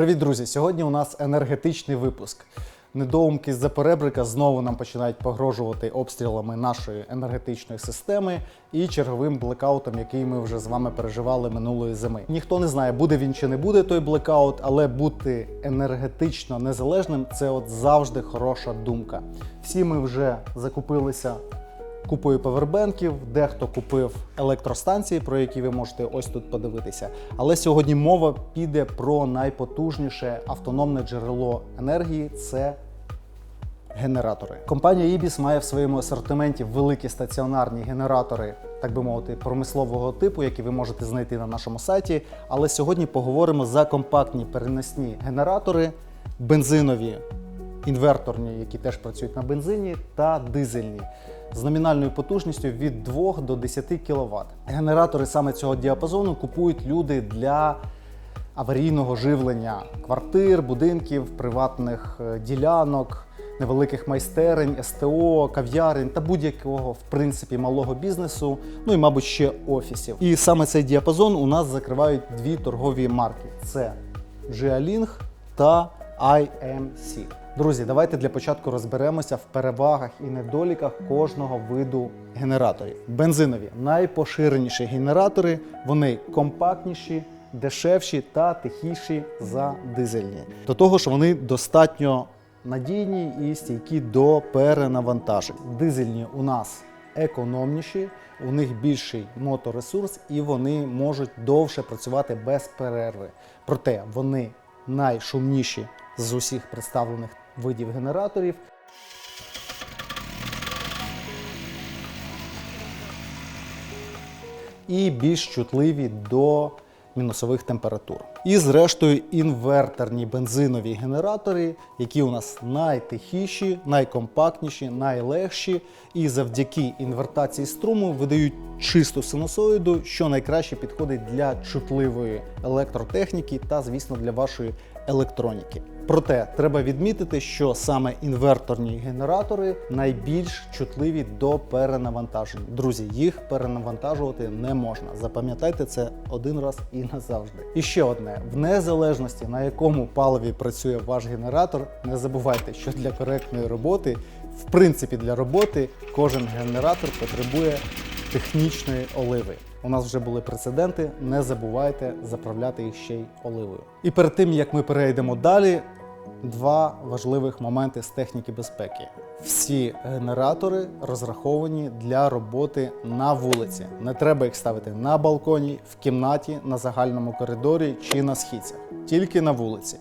Привіт, друзі! Сьогодні у нас енергетичний випуск. Недоумки з-за перебрика знову нам починають погрожувати обстрілами нашої енергетичної системи і черговим блекаутом, який ми вже з вами переживали минулої зими. Ніхто не знає, буде він чи не буде той блекаут, але бути енергетично незалежним це от завжди хороша думка. Всі ми вже закупилися купою павербенків, дехто купив електростанції, про які ви можете ось тут подивитися. Але сьогодні мова піде про найпотужніше автономне джерело енергії це генератори. Компанія Ibis має в своєму асортименті великі стаціонарні генератори, так би мовити, промислового типу, які ви можете знайти на нашому сайті. Але сьогодні поговоримо за компактні переносні генератори, бензинові інверторні, які теж працюють на бензині, та дизельні з номінальною потужністю від 2 до 10 кВт. Генератори саме цього діапазону купують люди для аварійного живлення квартир, будинків, приватних е, ділянок, невеликих майстерень, СТО, кав'ярень та будь-якого в принципі малого бізнесу, ну і мабуть ще офісів. І саме цей діапазон у нас закривають дві торгові марки: це Geolink та IMC. Друзі, давайте для початку розберемося в перевагах і недоліках кожного виду генераторів. Бензинові найпоширеніші генератори, вони компактніші, дешевші та тихіші за дизельні. До того ж, вони достатньо надійні і стійкі до перенавантажень. Дизельні у нас економніші, у них більший моторесурс і вони можуть довше працювати без перерви. Проте вони найшумніші з усіх представлених видів генераторів. І більш чутливі до мінусових температур. І зрештою інверторні бензинові генератори, які у нас найтихіші, найкомпактніші, найлегші, і завдяки інвертації струму видають чисту синусоїду, що найкраще підходить для чутливої електротехніки та, звісно, для вашої електроніки. Проте треба відмітити, що саме інверторні генератори найбільш чутливі до перенавантажень. Друзі, їх перенавантажувати не можна. Запам'ятайте це один раз і назавжди. І ще одне: в незалежності на якому паливі працює ваш генератор, не забувайте, що для коректної роботи, в принципі, для роботи кожен генератор потребує технічної оливи. У нас вже були прецеденти, не забувайте заправляти їх ще й оливою. І перед тим як ми перейдемо далі, два важливих моменти з техніки безпеки. Всі генератори розраховані для роботи на вулиці. Не треба їх ставити на балконі, в кімнаті, на загальному коридорі чи на східцях, тільки на вулиці.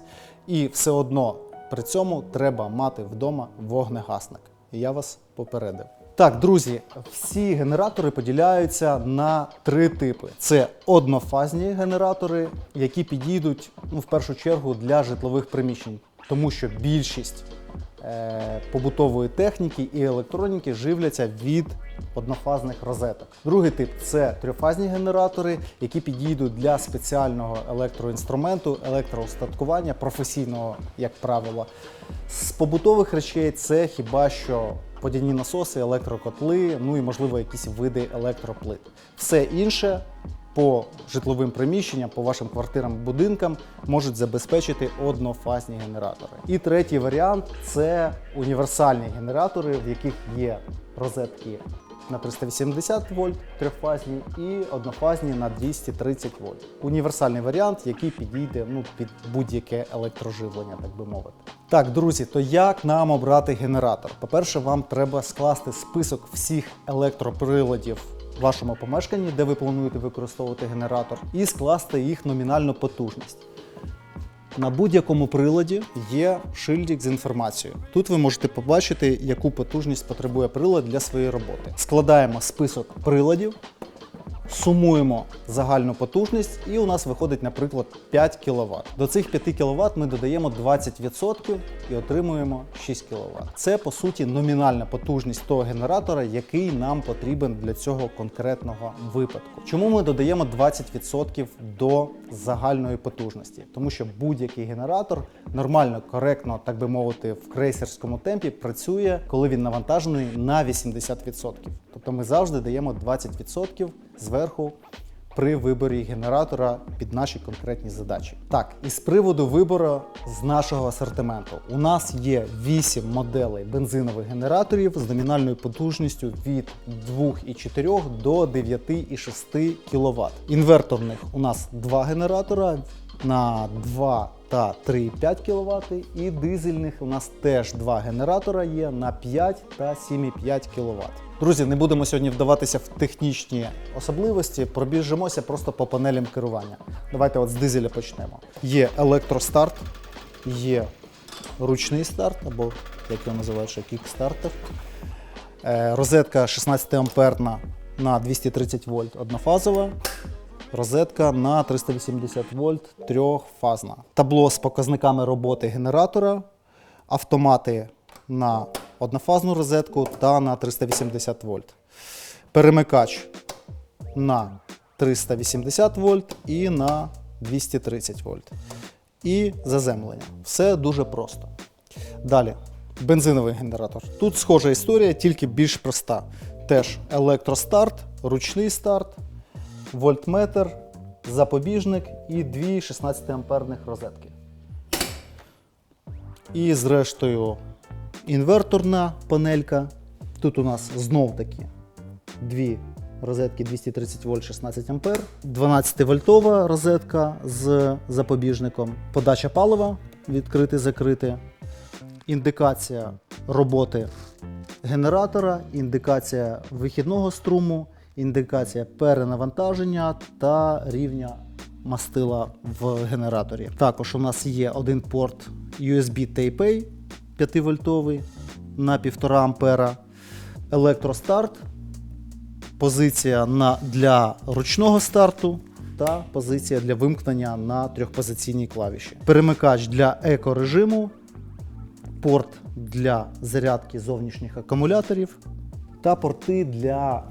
І все одно при цьому треба мати вдома вогнегасник. Я вас попередив. Так, друзі, всі генератори поділяються на три типи: це однофазні генератори, які підійдуть ну, в першу чергу для житлових приміщень, тому що більшість е, побутової техніки і електроніки живляться від однофазних розеток. Другий тип це трьохфазні генератори, які підійдуть для спеціального електроінструменту, електроустаткування, професійного, як правило. З побутових речей це хіба що водяні насоси, електрокотли, ну і можливо якісь види електроплит. Все інше по житловим приміщенням, по вашим квартирам, будинкам можуть забезпечити однофазні генератори. І третій варіант це універсальні генератори, в яких є розетки на 380 вольт трьохфазні і однофазні на 230 вольт. Універсальний варіант, який підійде ну, під будь-яке електроживлення, так би мовити. Так, друзі, то як нам обрати генератор? По-перше, вам треба скласти список всіх електроприладів вашому помешканні, де ви плануєте використовувати генератор, і скласти їх номінальну потужність. На будь-якому приладі є шильдик з інформацією. Тут ви можете побачити, яку потужність потребує прилад для своєї роботи. Складаємо список приладів, сумуємо загальну потужність, і у нас виходить, наприклад, 5 кВт. До цих 5 кВт ми додаємо 20% і отримуємо 6 кВт. Це по суті номінальна потужність того генератора, який нам потрібен для цього конкретного випадку. Чому ми додаємо 20% до загальної потужності? Тому що будь-який генератор нормально, коректно, так би мовити, в крейсерському темпі працює, коли він навантажений на 80%. Тобто ми завжди даємо 20% зверху при виборі генератора під наші конкретні задачі. Так, і з приводу вибору з нашого асортименту. У нас є 8 моделей бензинових генераторів з номінальною потужністю від 2,4 до 9,6 кВт. Інверторних у нас два генератора на 2 та 3,5 кВт, і дизельних у нас теж два генератора є на 5 та 7,5 кВт. Друзі, не будемо сьогодні вдаватися в технічні особливості, пробіжимося просто по панелям керування. Давайте от з дизеля почнемо. Є електростарт, є ручний старт, або як його називають ще кікстартер. Е, Розетка 16 амперна на 230 вольт однофазова. Розетка на 380 вольт трьохфазна. Табло з показниками роботи генератора, автомати на однофазну розетку та на 380 вольт. Перемикач на 380 вольт і на 230 вольт. І заземлення. Все дуже просто. Далі, бензиновий генератор. Тут схожа історія, тільки більш проста. Теж електростарт, ручний старт, вольтметр, запобіжник і дві 16 амперних розетки. І зрештою інверторна панелька. Тут у нас знов таки дві розетки 230 вольт 16 ампер, 12 вольтова розетка з запобіжником, подача палива відкрити-закрити, індикація роботи генератора, індикація вихідного струму, індикація перенавантаження та рівня мастила в генераторі. Також у нас є один порт USB Type-A 5 вольтовий на 1,5 ампера, електростарт, позиція на, для ручного старту та позиція для вимкнення на трьохпозиційній клавіші. Перемикач для екорежиму, порт для зарядки зовнішніх акумуляторів та порти для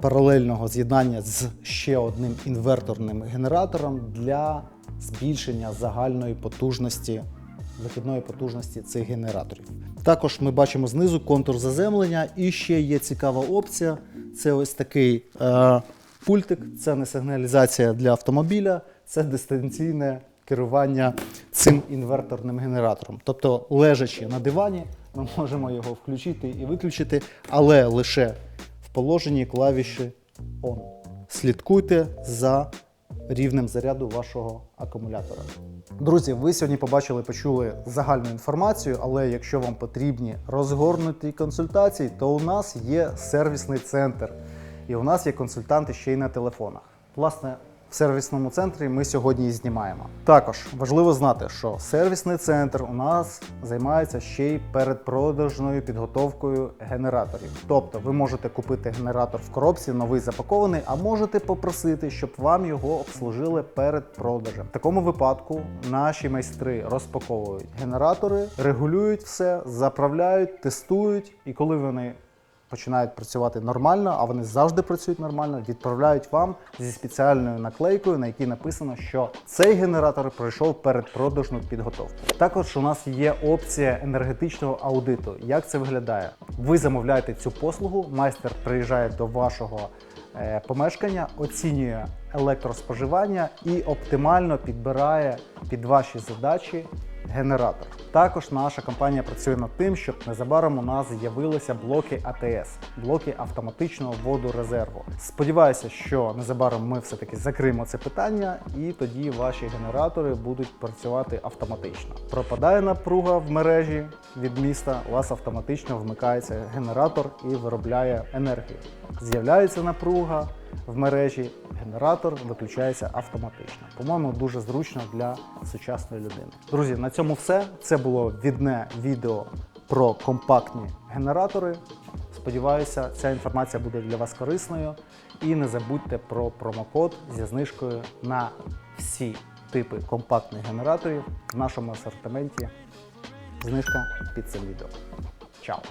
паралельного з'єднання з ще одним інверторним генератором для збільшення загальної потужності вихідної потужності цих генераторів. Також ми бачимо знизу контур заземлення, і ще є цікава опція. Це ось такий е, пультик, це не сигналізація для автомобіля, це дистанційне керування цим інверторним генератором. Тобто, лежачи на дивані, ми можемо його включити і виключити, але лише в положенні клавіші ON. Слідкуйте за рівнем заряду вашого акумулятора. Друзі, ви сьогодні побачили, почули загальну інформацію, але якщо вам потрібні розгорнуті консультації, то у нас є сервісний центр. І у нас є консультанти ще й на телефонах. Власне, в сервісному центрі ми сьогодні і знімаємо. Також важливо знати, що сервісний центр у нас займається ще й передпродажною підготовкою генераторів. Тобто ви можете купити генератор в коробці, новий запакований, а можете попросити, щоб вам його обслужили перед продажем. В такому випадку наші майстри розпаковують генератори, регулюють все, заправляють, тестують, і коли вони починають працювати нормально, а вони завжди працюють нормально, відправляють вам зі спеціальною наклейкою, на якій написано, що цей генератор пройшов передпродажну підготовку. Також у нас є опція енергетичного аудиту. Як це виглядає? Ви замовляєте цю послугу, майстер приїжджає до вашого е, помешкання, оцінює електроспоживання і оптимально підбирає під ваші задачі генератор. Також наша компанія працює над тим, щоб незабаром у нас з'явилися блоки АТС, блоки автоматичного вводу резерву. Сподіваюся, що незабаром ми все-таки закриємо це питання, і тоді ваші генератори будуть працювати автоматично. Пропадає напруга в мережі від міста, у вас автоматично вмикається генератор і виробляє енергію. З'являється напруга в мережі, генератор виключається автоматично. По-моєму, дуже зручно для сучасної людини. Друзі, на цьому все. Це було відне відео про компактні генератори. Сподіваюся, ця інформація буде для вас корисною. І не забудьте про промокод зі знижкою на всі типи компактних генераторів в нашому асортименті. Знижка під цим відео. Чао!